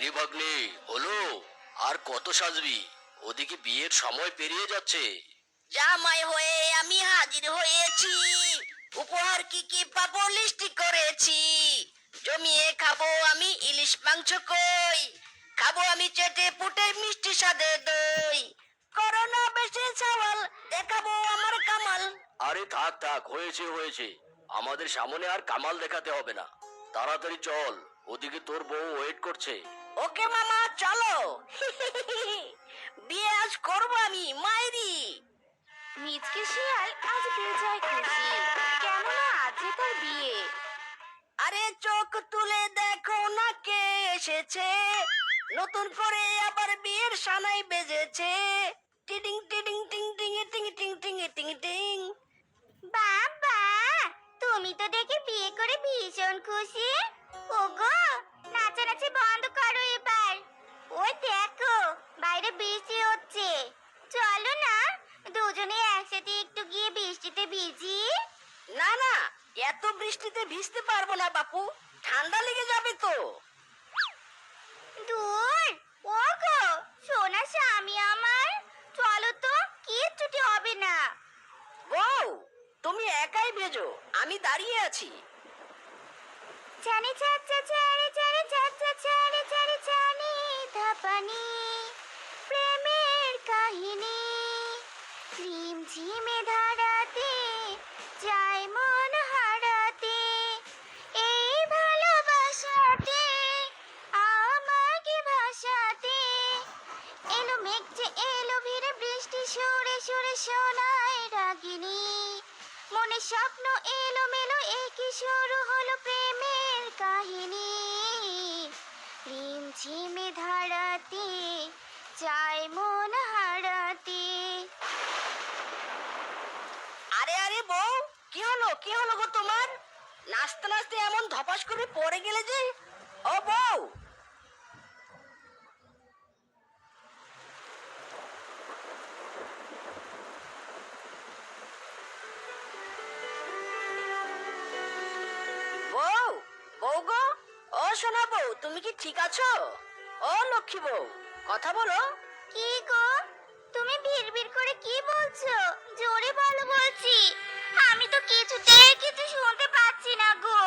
কিরে ভাগ্নে হলো? আর কত সাজবি? ওদিকে বিয়ের সময় পেরিয়ে যাচ্ছে। জামাই হয়ে আমি হাজির হয়েছি। উপহার কি কি পাবো লিস্টি করেছি। জমিয়ে খাব আমি ইলিশ মাংস কই? খাব আমি চেটে পুটে মিষ্টি সাদে দই। করোনা বেশি চাওয়াল দেখাবো আমার কামাল। আরে থাক থাক হয়েছে হয়েছে। আমাদের সামনে আর কামাল দেখাতে হবে না। তাড়াতাড়ি চল ওদিকে তোর বউ ওয়েট করছে। ওকে মামা চলো। বিয়ে আজ করব আমি মাইরি মিচকে শিয়াল আজ বেজায় খুশি। কেননা আজ যে তার বিয়ে। আরে চোখ তুলে দেখো না কে এসেছে। নতুন করে আবার বিয়ের সানাই বেজেছে। টিডিং টিডিং টিং টিং টিং টিং টিং টিং টিং। বাবা তুমি তো দেখি বিয়ে করে ভীষণ খুশি। ওগো বাপু ঠান্ডা লেগে যাবে তো। দূর ওগো সোনা স্বামী আমার চলো তো কিচ্ছুটি হবে না। বউ তুমি একাই ভেজো আমি দাঁড়িয়ে আছি। জানি চাচা চারে রিম ঝিমে ধারাতে, চায় মন হারাতে। আরে আরে বউ, কি হলো কি হলো গো তোমার? নাচতে নাচতে এমন ধপাস করে পড়ে গেলে যে? ও বউ তুমি কি ঠিক আছো? ও লক্ষ্মী বউ, কথা বলো। কি গো? তুমি ভিড় করে কি বলছো? জোরে বলো বলছি। আমি তো কিছুতেই কিছু শুনতে পাচ্ছি না গো।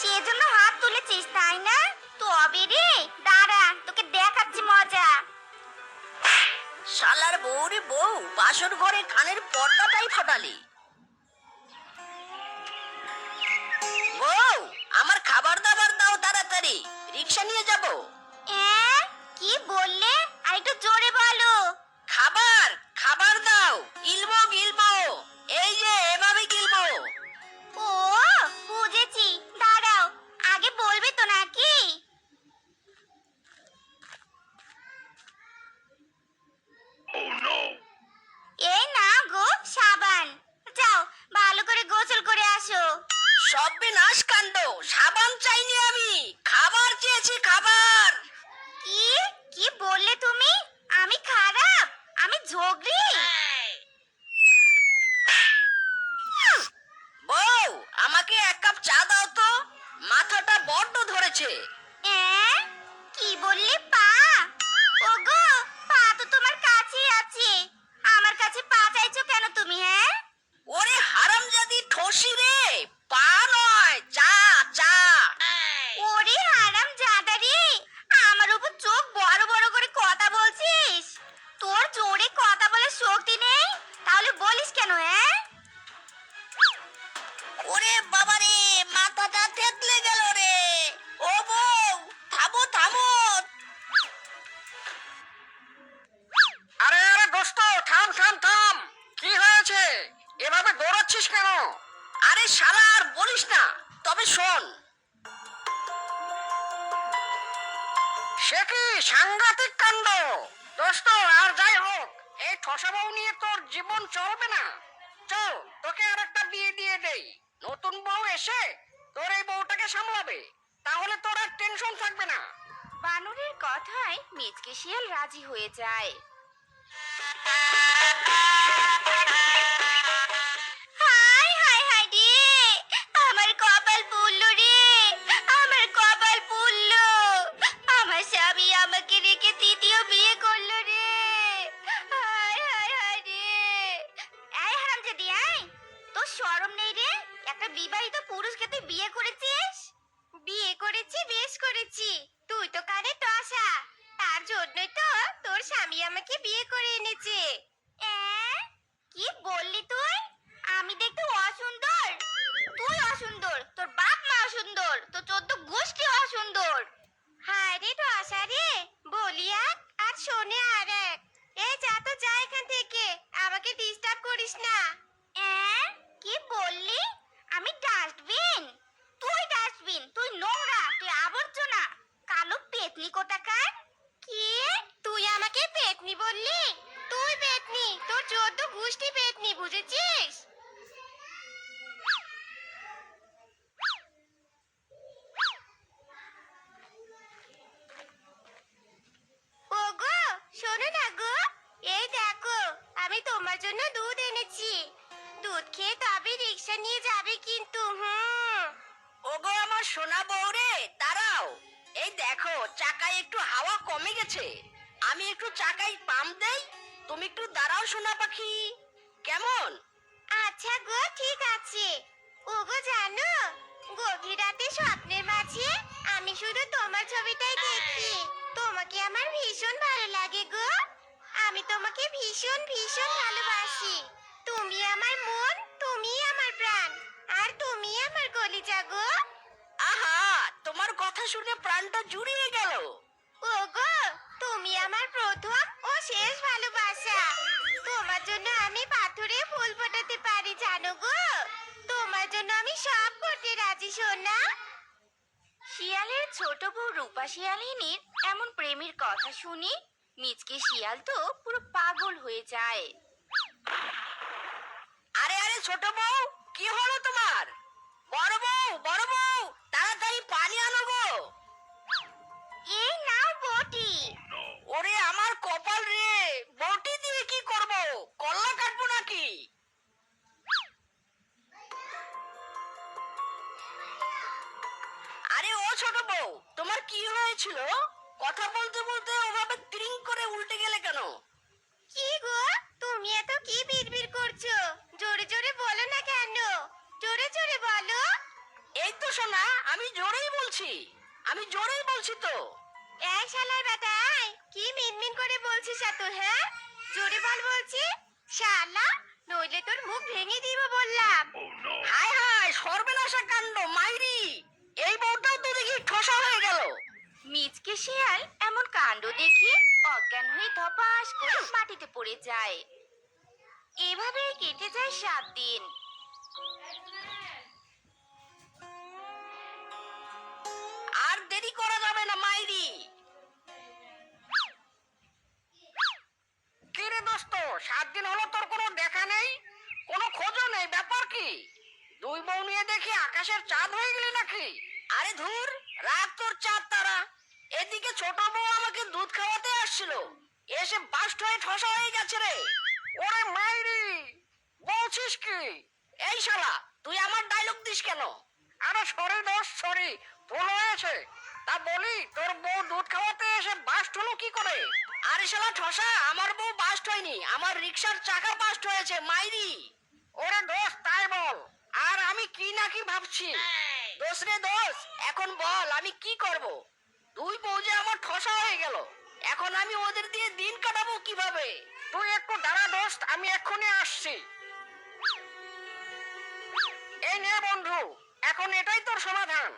সেজন্য হাত তুলেছিস তাই না? তবে রে দাঁড়া তোকে দেখাচ্ছি মজা। শালার বউরে বউ বাসর ঘরে কানের পর্দাটাই ফাটালি। বউ আমার খাবার দাবার দাও তাড়াতাড়ি রিক্সা নিয়ে যাব। কি বললে? আর একটু জোরে বলো। খাবার খাবার দাও গিলবো গিলবো এই যে। বড্ড এভাবে দৌড়াচ্ছিস কেন? আরে শালা, আর বলিস না। তবে শোন। সে কি সাংঘাতিক কাণ্ড? দোস্ত, আর যাই হোক, এই ঠসা বউ নিয়ে তোর জীবন চলবে না। চল, তোকে আর একটা বিয়ে দিয়ে দেই। নতুন বউ এসে তোর এই বউটাকে সামলাবে। তাহলে তোর আর টেনশন থাকবে না। বানরের কথায় মিচকে শিয়াল রাজি হয়ে যায়। অসুন্দর তোর চোদ্দ গোষ্ঠী অসুন্দর হায় রে রে। বলি এক আর শোনে আর এক। যা তো এখান থেকে। আমাকে ডিস্টার্ব করিস না? কি বললি? আমি ডাস্টবিন তুই ডাস্টবিন তুই নোংরা, তুই আবর্জনা। কালো পেতনি কোথাকার? কি? তুই আমাকে পেতনি বললি? তুই পেতনি, তোর চোদ্দ গুষ্টি পেতনি, বুঝেছিস? শোনো না গো। এই দেখো আমি তোমার জন্য দুধ এনেছি। দুধ খেয়ে তবে রিক্সা নিয়ে যাবে কিন্তু হুম। ওগো আমার সোনা বউরে দাঁড়াও। এই দেখো চাকায় একটু হাওয়া কমে গেছে। আমি একটু চাকায় পাম্প দেই তুমি একটু দাঁড়াও সোনা পাখি। কেমন? আচ্ছা গো ঠিক আছে। ওগো জানো গভীর রাতে স্বপ্নের মাঝে আমি শুধু তোমার ছবিটাই দেখি। তোমাকে আমার ভীষণ ভালো আমি তোমাকে ভীষণ ভীষণ ভালোবাসি। তুমি আমার মন তুমি আমার প্রাণ। আর তুমি আমার কলিজা গো। আহা তোমার কথা শুনে প্রাণটা জুড়িয়ে গেল। ওগো তুমি আমার প্রথম ও শেষ ভালোবাসা। তোমার জন্য আমি পাথরে ফুল ফোটাতে পারি জানো গো? তোমার জন্য আমি সব করতে রাজি সোনা। শিয়ালের ছোট বউ রূপা শিয়ালিনীর এমন প্রেমের কথা শুনি মিচকে শিয়াল তো পুরো পাগল হয়ে যায়। আরে আরে ছোট বউ কি হলো তোমার? বড় বউ বড় বউ তাড়াতাড়ি পানি আনো গো। এই নাও বটি। ওরে আমার কপাল রে বটি দিয়ে কি করব? কল্লা কাটবো নাকি? আরে ও ছোট বউ তোমার কি হয়েছিল? কথা বলতে বলতে ওভাবে ত্রিং করে উল্টে গেলে কেন? কি গো? তুমি এত কি বিড়বিড় করছ? জোরে জোরে বলো না কেন? জোরে জোরে বলো। এই তো শোনা আমি জোরেই বলছি। আমি জোরেই বলছি তো। এই শালার বেটা কি মিনমিন করে বলছিস এত হ্যাঁ? জোরে বল বলছি। শালা নইলে তোর মুখ ভেঙে দিব বললাম। হায় হায় সর্বনাশা কাণ্ড মাইরি এই বউটাও তো দেখি ঠসা হয়ে গেল মিচকে শিয়াল এমন কাণ্ড দেখে অজ্ঞান হয়ে ধপাস করে মাটিতে পড়ে যায়। এভাবেই কেটে যায় সাত দিন। আর দেরি করা যাবে না মাইরি। কি রে দোস্ত সাত দিন হলো তোর কোনো দেখা নেই? কোনো খোঁজও নেই ব্যাপার কি? দুই বউ নিয়ে দেখি আকাশের চাঁদ হয়ে গেলি নাকি? আরে ধুর রাগ তোর চাঁদ তারা এদিকে ছোট বউ আমাকে দুধ খাওয়াতে আসছিল। এসে বাস্ট হয়ে ঠসা হয়ে গেছে রে। ওরে মাইরি বলছিস কি? এই শালা তুই আমার ডায়লগ দিস কেন? আরে সরি দোষ সরি ভুল হয়েছে। তা বলি তোর বউ দুধ খাওয়াতে এসে বাস্ট হলো কি করে? আরে শালা ঠসা আমার বউ বাস্ট হয়নি আমার রিক্সার চাকা বাস্ট হয়েছে মাইরি। ওরে দোষ তাই বল আর আমি কি না কি ভাবছি? দোষ রে দোষ এখন বল আমি কি করব? দুই বউ আমার ঠসা হয়ে গেল। এখন আমি ওদের দিয়ে দিন কাটাবো কীভাবে? তুই একটু দাঁড়া দোস্ত, আমি এক্ষুনি আসছি। এই নে বন্ধু, এখন এটাই তোর সমাধান।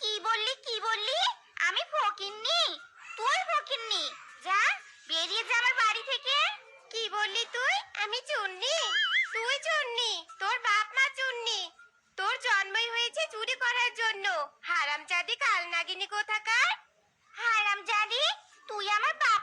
কি বললি কি বললি? আমি ফকিন্নি, তুই ফকিন্নি। যা, বেরিয়ে যা আমার বাড়ি থেকে। কি বললি তুই? আমি চুন্নি, তুই চুন্নি, তোর বাপ হয়েছে চুরি করার জন্য। হারামজাদি কালনাগিনী কোথাকার? হারামজাদি তুই আমার বাপ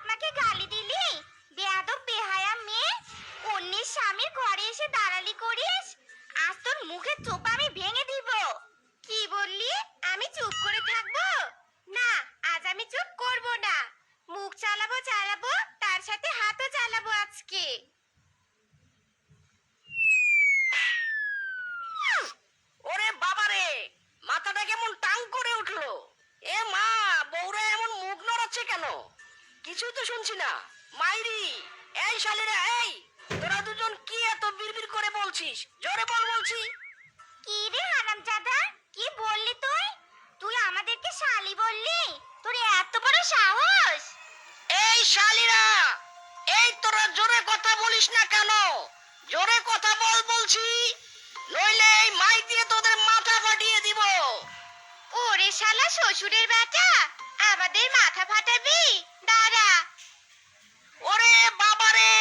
তো শুনছি না। মাইরি এই শালিরা এই তোরা দুজন কি এত বিড়বিড় করে বলছিস? জোরে বল বলছি। কি রে হারামজাদা? কি বললি তুই? তুই আমাদেরকে শালি বললি? তোর এত বড় সাহস! এই শালিরা এই তোরা জোরে কথা বলিস না কেন? জোরে কথা বল বলছি নইলে এই মাই দিয়ে তোদের মাথা ফাটিয়ে দিব। ওরে শালা শ্বশুরের বেটা আমাদের মাথা ফাটাবি? দাঁড়া। ওরে বাবারে